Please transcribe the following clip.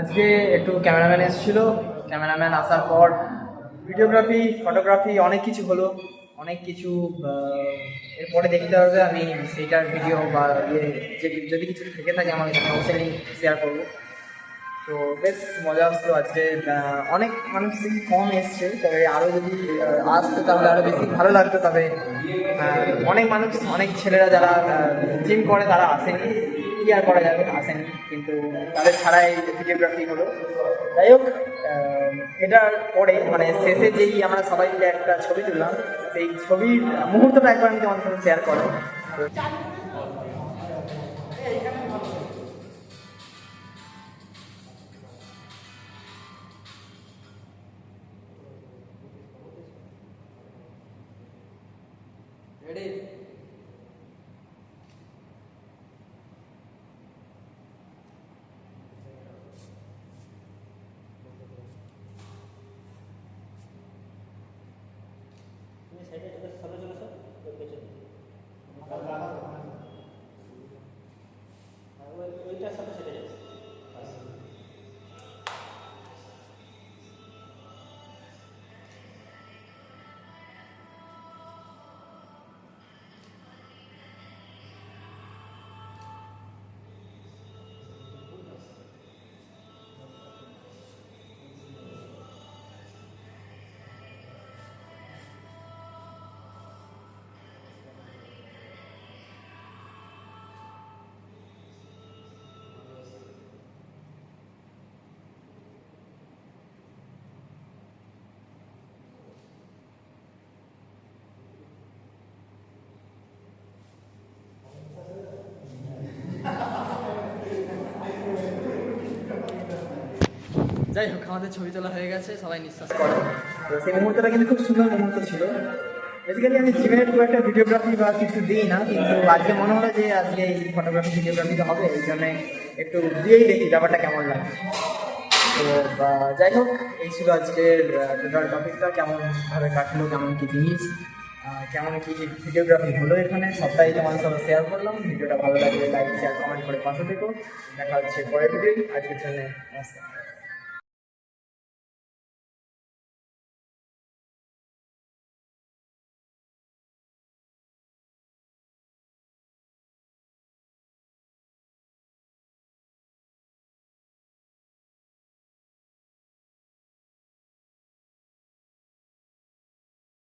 আজকে একটু ক্যামেরাম্যান এসেছিল। ক্যামেরাম্যান আসার পর ভিডিওগ্রাফি, ফটোগ্রাফি অনেক কিছু হলো। অনেক কিছু এরপরে দেখতে হবে আমি সেইটার ভিডিও বা ইয়ে যদি কিছু থেকে থাকে আমার এখানে অবশ্যই শেয়ার করব। তো বেশ মজা আসলো আজকে অনেক মানুষ কম এসছে, তবে আরও যদি আসতো তাহলে আরও বেশি ভালো লাগতো, তবে অনেক মানুষ, অনেক ছেলেরা যারা জিম করে তারা আসেনি। কি আর করা যাবে, আসেনি, কিন্তু তাদের ছাড়াই ভিডিওগ্রাফি হলো। যাই হোক এটার পরে মানে শেষে যেই আমরা সবাই মিলে একটা ছবি তুললাম, সেই ছবির মুহূর্তটা একবার আমি তোমাদের সাথে শেয়ার করো। साइड में अगर समझ पेचन যাই হোক, আমাদের ছবি তোলা হয়ে গেছে, সবাই নিঃশ্বাস করে তো সেই মুহূর্তটা কিন্তু খুব সুন্দর মুহূর্ত ছিল। বেসিক্যালি আমি জিমের খুব একটা ভিডিওগ্রাফি বা কিছু দিই না, কিন্তু আজকে মনে হলো যে আজকে এই ফটোগ্রাফি ভিডিওগ্রাফিটা হবে, এই জন্য একটু দিয়েই দেখি ব্যাপারটা কেমন লাগে তো যাই হোক, এই ছিল আজকের টোটাল টপিকটা কেমনভাবে কাটলো, কেমন কি জিনিস কেমন কি ভিডিওগ্রাফি হলো এখানে, সবটাই তোমাদের সাথে শেয়ার করলাম। ভিডিওটা ভালো লাগলে লাইক শেয়ার কমেন্ট করে পাশে থেকো। দেখা হচ্ছে পরের ভিডিও আজকের জন্য নমস্কার।